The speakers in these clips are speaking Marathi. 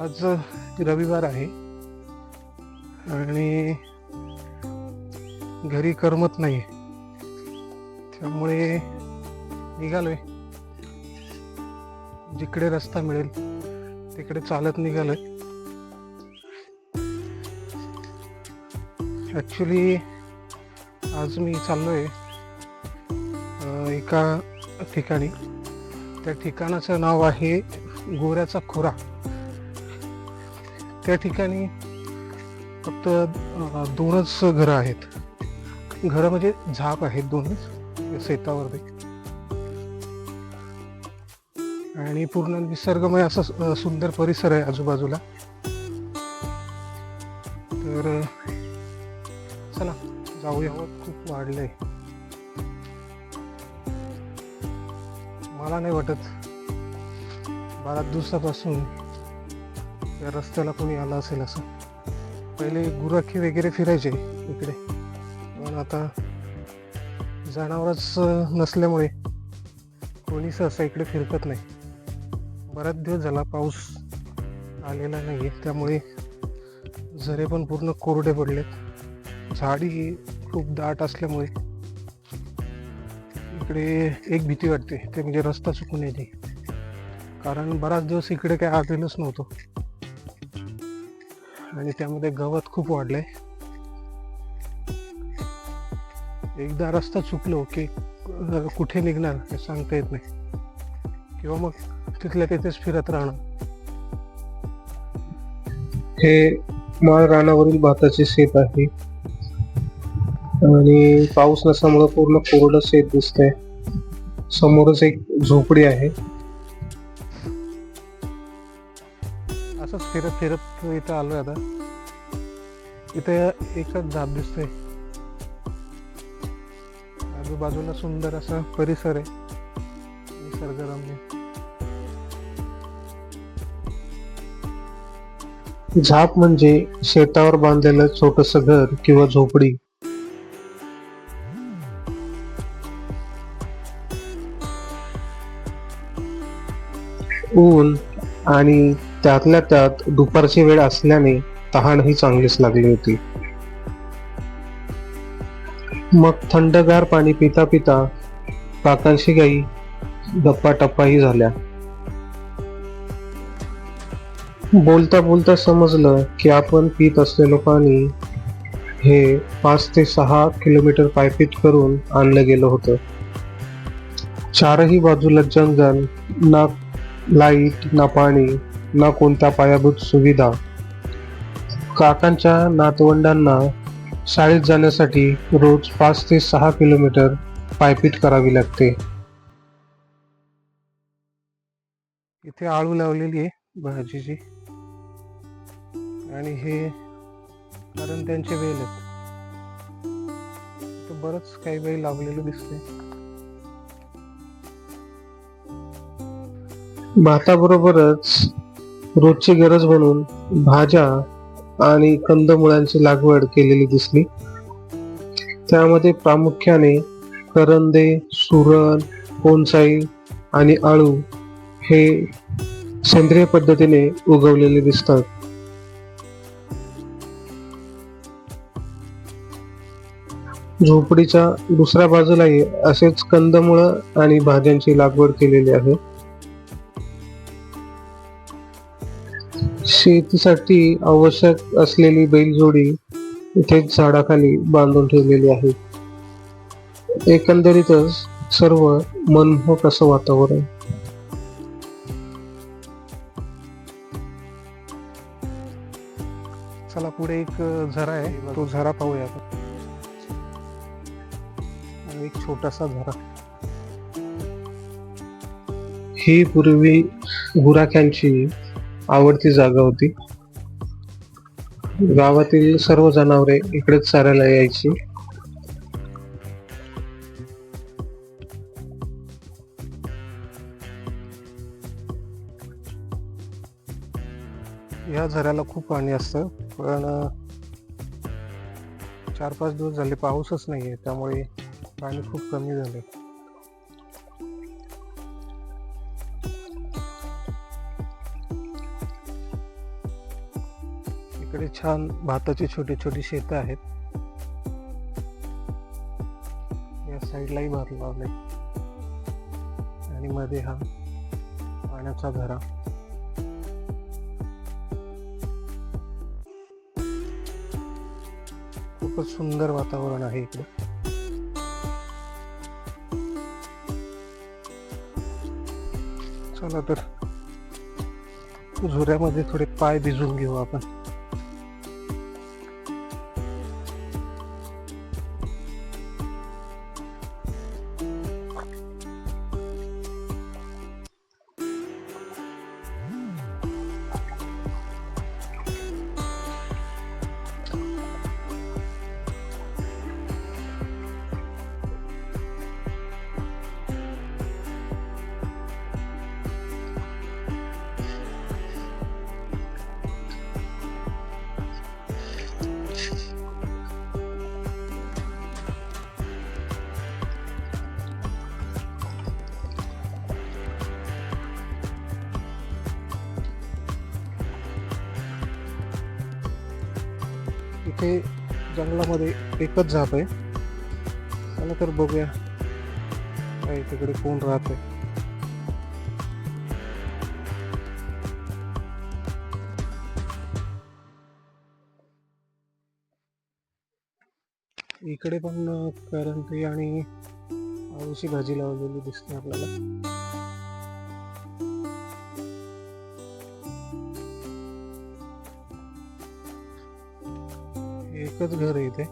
आज रविवार आहे. आणि घरी करमत नाही त्यामुळे निघालोय. जिकडे रस्ता मिळेल तिकडे चालत निघालोय. ॲक्च्युली आज मी चाललोय आहे एका ठिकाणी. त्या ठिकाणाचं नाव आहे गोऱ्याचा खोरा. त्या ठिकाणी फक्त दोनच घरं आहेत. घरं म्हणजे झाप आहेत दोनच शेतावरती. आणि पूर्ण निसर्गमय असा सुंदर परिसर आहे आजूबाजूला. तर चला जाऊया. खूप वाढलंय. मला नाही वाटत. बारा दिवसापासून या रस्त्याला कोणी आलं असेल असं. पहिले गुराखी वगैरे फिरायचे इकडे. पण आता जनावरच नसल्यामुळे कोणी सहसा इकडे फिरकत नाही. बराच दिवस झाला पाऊस आलेला नाही आहे त्यामुळे झरे पण पूर्ण कोरडे पडलेत. झाडी खूप दाट असल्यामुळे इकडे एक भीती वाटते. ते म्हणजे रस्ता चुकून येते. कारण बराच दिवस इकडे काही आलेलोच नव्हतं. आणि त्यामध्ये गवत खूप वाढलंय. एकदा रस्ता चुकलो की कुठे निघणार हे सांगता येत नाही. किंवा मग तिथल्या तिथेच फिरत राहणं. हे माळ रानावरील भाताचे शेत आहे. आणि पाऊस नसल्यामुळे पूर्ण कोरडं शेत दिसतंय. समोरच एक झोपडी आहे. फिरत फिरत इथं आलोय आता. इथं एकच झाप दिसतोय. आजूबाजूला सुंदर असा परिसर आहे. निसर्गरम्य. झाप म्हणजे शेतावर बांधलेलं छोटस घर किंवा झोपडी. ऊन आणि त्यातल्या त्यात दुपारची वेळ असल्याने तहानही चांगलीच लागली होती. मग थंडगार पाणी पिता पिता काकांशी काही गप्पा टप्पाही झाल्या. बोलता बोलता समजलं की आपण पित असलेलं पाणी हे पाच ते सहा किलोमीटर पायपीट करून आणलं गेलं होतं. चारही बाजूला जंगल ना लाइट ना पाणी ना कोणत्या पायाभूत सुविधा. काकांच्या नातवंडांना शाळेत जाण्यासाठी रोज पाच ते सहा किलोमीटर पायपीट करावी लागते. इथे आळू लावलेली आहे भाजीची. आणि हे कारण त्यांचे वेल आहेत. बरंच काही वेळ लावलेलं दिसते भाताबरोबरच रोजची गरज म्हणून भाज्या आणि कंदमुळांची लागवड केलेली दिसली. त्यामध्ये प्रामुख्याने करंदे सुरण पोनसाई आणि आळू हे सेंद्रिय पद्धतीने उगवलेले दिसतात. झोपडीच्या दुसऱ्या बाजूलाही असेच कंदमुळं आणि भाज्यांची लागवड केलेली आहे. शेतीसाठी आवश्यक असलेली बैलजोडी इथेच झाडाखाली बांधून ठेवलेली आहे. एकंदरीतच सर्व मनमोहक असं वातावरण. चला पुढे एक झरा आहे. तो झरा पाहूया आपण. एक छोटासा झरा. ही पूर्वी गुराख्यांची आवडती जागा होती. गावातील सर्व जनावरे इकडेच चारायला यायची. या झऱ्याला खूप पाणी असतं पण चार पाच दिवस झाले पाऊसच नाहीये त्यामुळे पाणी खूप कमी झाले इकडे छान भाताची छोटी छोटी शेतं आहेत. या साईडलाही भात लावले. आणि मध्ये हा पाण्याचा झरा खूपच सुंदर वातावरण आहे इकडे. चला तर झुऱ्यामध्ये थोडे पाय भिजून घेऊ आपण. इथे जंगलामध्ये एकच जात आहे. चला तर बघूया. काय तिकडे कोण राहत आहे इकडे पण करंटी आणि आळूची भाजी लावलेली दिसते आपल्याला. एकच घर आहे इथे.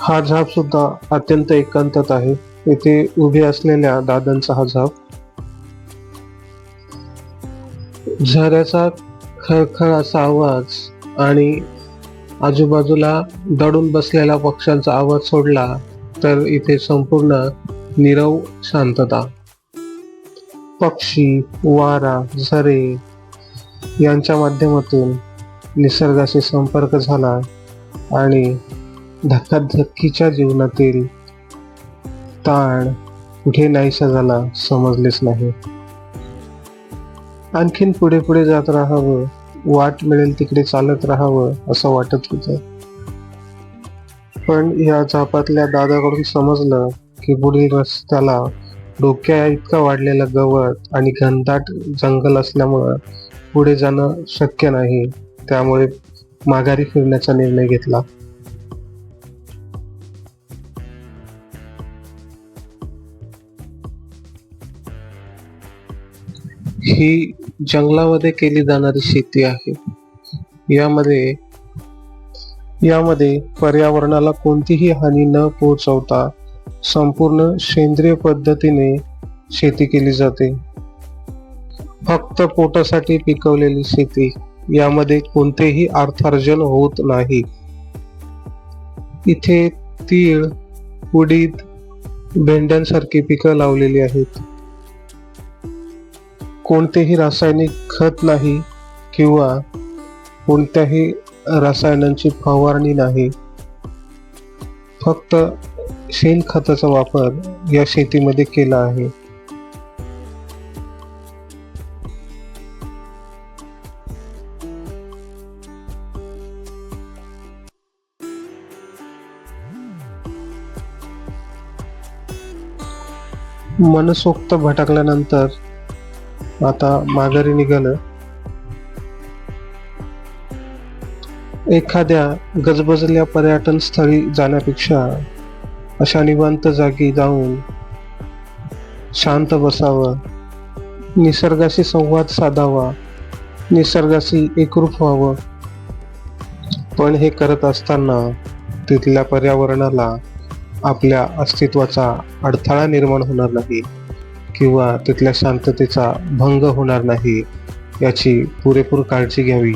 हा झाप सुद्धा अत्यंत एकांतात आहे. इथे उभे असलेल्या दादांचा हा झाप. झऱ्याचा खळखळ असा आवाज आणि आजूबाजूला दडून बसलेल्या पक्ष्यांचा आवाज सोडला तर इथे संपूर्ण निरव शांतता. पक्षी वारा झरे यांच्या माध्यमातून निसर्गाशी संपर्क झाला आणि धक्काधक्कीच्या जीवनातील ताण कुठे नाहीसा झाला समजलेच नाही. आणखीन पुढे पुढे जात राहावं वाट मिळेल तिकडे चालत राहावं असं वाटत होत. पण या झापातल्या दादाकडून समजलं की पुढील रस्त्याला डोक्या इतका वाढलेलं गवत आणि घनदाट जंगल असल्यामुळं पुढे जाणं शक्य नाही. त्यामुळे माघारी फिरण्याचा निर्णय घेतला. ही जंगलामध्ये केली जाणारी शेती आहे. यामध्ये यामध्ये पर्यावरणाला कोणतीही हानी न पोहोचवता संपूर्ण सेंद्रिय पद्धतीने शेती केली जाते. फक्त पोटासाठी पिकवलेली शेती यामध्ये कोणतेही अर्थार्जन होत नाही. इथे तीळ उडीद भेंड्यांसारखी पिकं लावलेली आहेत. कोणतेही रासायनिक खत नाही किंवा कोणत्याही रसायनांची फवारणी नाही. फक्त शेणखताचा वापर या शेतीमध्ये केला आहे. मनसोक्त भटकल्यानंतर आता माघारी निघालं. एखाद्या गजबजल्या पर्यटन स्थळी जाण्यापेक्षा अशा निवांत जागी जाऊन शांत बसावं. निसर्गाशी संवाद साधावा. निसर्गाशी एकरूप व्हावं. पण हे करत असताना तिथल्या पर्यावरणाला आपल्या अस्तित्वाचा अडथळा निर्माण होणार नाही. किंवा तिथल्या शांततेचा भंग होणार नाही याची पुरेपूर काळजी घ्यावी.